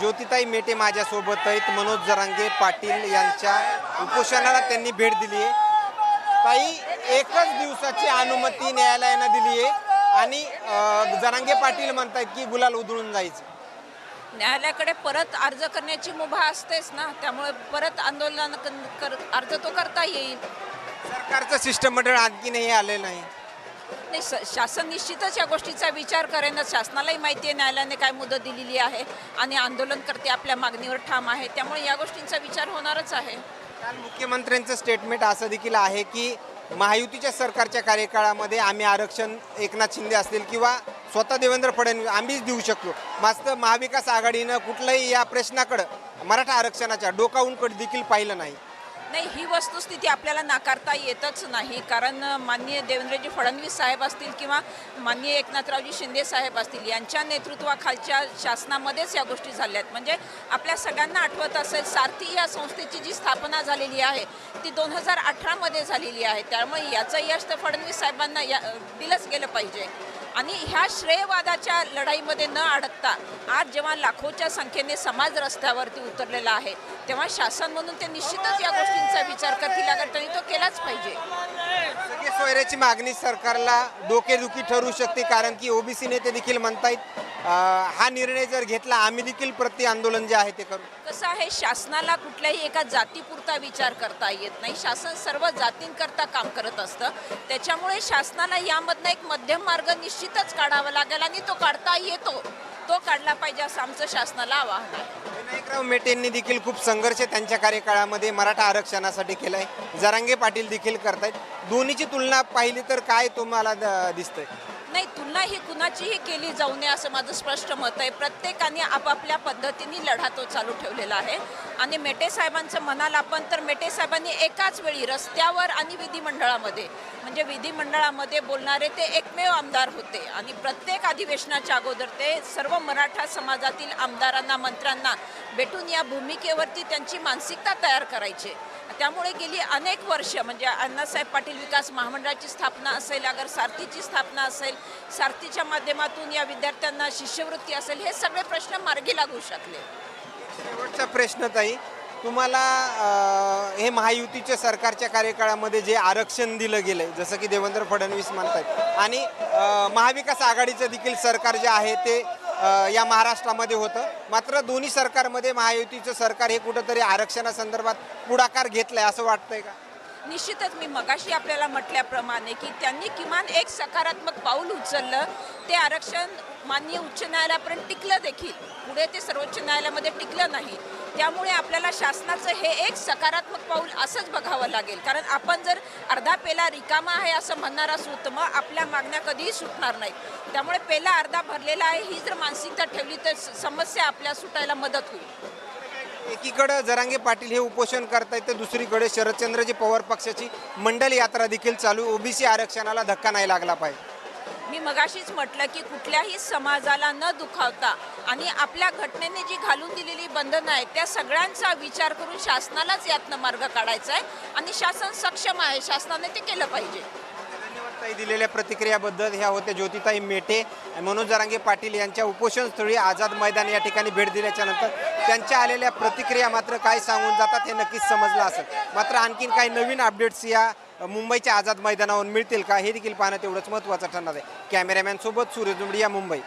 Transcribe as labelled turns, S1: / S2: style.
S1: ज्योतिताई मेटे माझ्यासोबत आहेत. मनोज जरांगे पाटील यांच्या उपोषणाला त्यांनी भेट दिली आहे. ताई एकच दिवसाची अनुमती न्यायालयानं दिली आहे. आणि जरांगे पाटील म्हणतात की गुलाल उधळून जायचं.
S2: न्यायालयाकडे परत अर्ज करण्याची मुभा असतेच ना त्यामुळे परत आंदोलन कर अर्ज तो करता येईल.
S1: सरकारचं शिष्टमंडळ आणखीनही आलेलं नाही.
S2: नाही स- शासन निश्चितच या गोष्टीचा विचार करेन शासनालाही माहिती आहे न्यायालयाने काय मुदत दिलेली आहे आणि आंदोलनकर्ते आपल्या मागणीवर ठाम आहे. त्यामुळे या गोष्टींचा विचार होणारच आहे.
S1: काल मुख्यमंत्र्यांचं स्टेटमेंट असं देखील आहे की महायुतीच्या सरकारच्या कार्यकाळामध्ये आम्ही आरक्षण एकनाथ शिंदे असतील किंवा स्वतः देवेंद्र फडणवीस आम्हीच देऊ शकतो मात्र महाविकास आघाडीनं कुठलंही या प्रश्नाकडं मराठा आरक्षणाच्या डोकावूनकडे देखील पाहिलं नाही.
S2: नाही ही वस्तुस्थिती आपल्याला नाकारता येतच नाही. कारण माननीय देवेंद्रजी फडणवीस साहेब असतील किंवा माननीय एकनाथरावजी शिंदे साहेब असतील यांच्या नेतृत्वाखालच्या शासनामध्येच या गोष्टी झाल्या आहेत म्हणजे आपल्या सगळ्यांना आठवत असेल सारथी या संस्थेची जी स्थापना झालेली आहे ती दोन हजार अठरामध्ये झालेली आहे. त्यामुळे याचं यश तर फडणवीस साहेबांना या दिलंच गेलं पाहिजे. आणि ह्या श्रेयवादाच्या लढाईमध्ये न अडकता आज जेव्हा लाखोच्या संख्येने समाज रस्त्यावरती उतरलेला आहे तेव्हा शासन म्हणून ते निश्चितच या गोष्टींचा विचार करतील अगर त्यांनी तो केलाच पाहिजे.
S1: सोयऱ्याची मागणी सरकारला डोकेदुखी ठरू शकते कारण की ओबीसी नेते देखील म्हणतायत हा निर्णय जर घेतला आम्ही देखील प्रति आंदोलन जे आहे ते करू.
S2: कसं आहे शासनाला कुठल्याही एका जातीपुरता विचार करता येत नाही. शासन सर्व जातींकरता काम करत असतं. त्याच्यामुळे शासनाला यामधनं एक मध्यम मार्ग निश्चितच काढावा लागेल आणि तो काढता येतो. तो काढला पाहिजे असं आमचं शासनाला आवाहन आहे.
S1: विनायकराव मेटेंनी देखील खूप संघर्ष त्यांच्या कार्यकाळामध्ये मराठा आरक्षणासाठी केलाय. जरांगे पाटील देखील करतायत. दोन्हीची तुलना पाहिली तर काय तुम्हाला दिसतंय?
S2: नाही तुलना ही कुणाचीही केली जाऊ नये असं माझं स्पष्ट मत आहे. प्रत्येकाने आपापल्या पद्धतीने लढा तो चालू ठेवलेला आहे. आणि मेटे साहेबांचं म्हणाल आपण तर मेटे साहेबांनी एकाच वेळी रस्त्यावर आणि विधिमंडळामध्ये म्हणजे विधिमंडळामध्ये बोलणारे ते एकमेव आमदार होते. आणि प्रत्येक अधिवेशनाच्या अगोदर ते सर्व मराठा समाजातील आमदारांना मंत्र्यांना भेटून या भूमिकेवरती त्यांची मानसिकता तयार करायचे. त्यामुळे गेली अनेक वर्ष म्हणजे अण्णासाहेब पाटील विकास महामंडळाची स्थापना असेल अगर सारथीची स्थापना असेल सारथीच्या माध्यमातून या विद्यार्थ्यांना शिष्यवृत्ती असेल हे सगळे प्रश्न मार्गी लागू शकले.
S1: शेवटचा प्रश्न ताई तुम्हाला हे महायुतीच्या सरकारच्या कार्यकाळामध्ये जे आरक्षण दिलं गेलं आहे जसं की देवेंद्र फडणवीस म्हणतात आणि महाविकास आघाडीचं देखील सरकार जे आहे ते या महाराष्ट्रामध्ये होतं. मात्र दोन्ही सरकारमध्ये महायुतीचं सरकार हे कुठंतरी आरक्षणासंदर्भात पुढाकार घेतलाय असं वाटतंय का?
S2: निश्चितच मी मगाशी आपल्याला म्हटल्याप्रमाणे की त्यांनी किमान एक सकारात्मक पाऊल उचललं. ते आरक्षण माननीय उच्च न्यायालयापर्यंत टिकलं देखील. पुढे ते सर्वोच्च न्यायालयामध्ये टिकलं नाही. त्यामुळे आपल्याला शासनाचं हे एक सकारात्मक पाऊल असंच बघावं लागेल. कारण आपण जर अर्धा पेला रिकामा आहे असं म्हणणार असू तर मग आपल्या मागण्या कधीही सुटणार नाहीत. त्यामुळे पेला अर्धा भरलेला आहे ही जर मानसिकता ठेवली तर समस्या आपल्या सुटायला मदत होईल.
S1: एकीकडं जरांगे पाटील हे उपोषण करतायत तर दुसरीकडे शरदचंद्रजी पवार पक्षाची मंडल यात्रा देखील चालू. ओबीसी आरक्षणाला धक्का नाही लागला पाहिजे
S2: मी मगाशीच म्हटलं की कुठल्याही समाजाला न दुखावता आणि आपल्या घटनेने जी घालून दिलेली बंधनं आहेत त्या सगळ्यांचा विचार करून शासनालाच यातनं मार्ग काढायचा आहे आणि शासन सक्षम आहे. शासनाने ते केलं पाहिजे.
S1: ताई दिलेल्या प्रतिक्रियाबद्दल ह्या होत्या ज्योतिताई मेटे मनोज जरांगे पाटील यांच्या उपोषणस्थळी आझाद मैदान या ठिकाणी भेट दिल्याच्या नंतर त्यांच्या आलेल्या प्रतिक्रिया मात्र काय सांगून जातात हे नक्कीच समजलं असेल. मात्र आणखीन काही नवीन अपडेट्स या मुंबईच्या आझाद मैदानावर मिळतील का हे देखील पाहणं तेवढंच महत्त्वाचं ठरणार आहे. कॅमेरामॅनसोबत सूरज सूर्य दुमडिया मुंबई.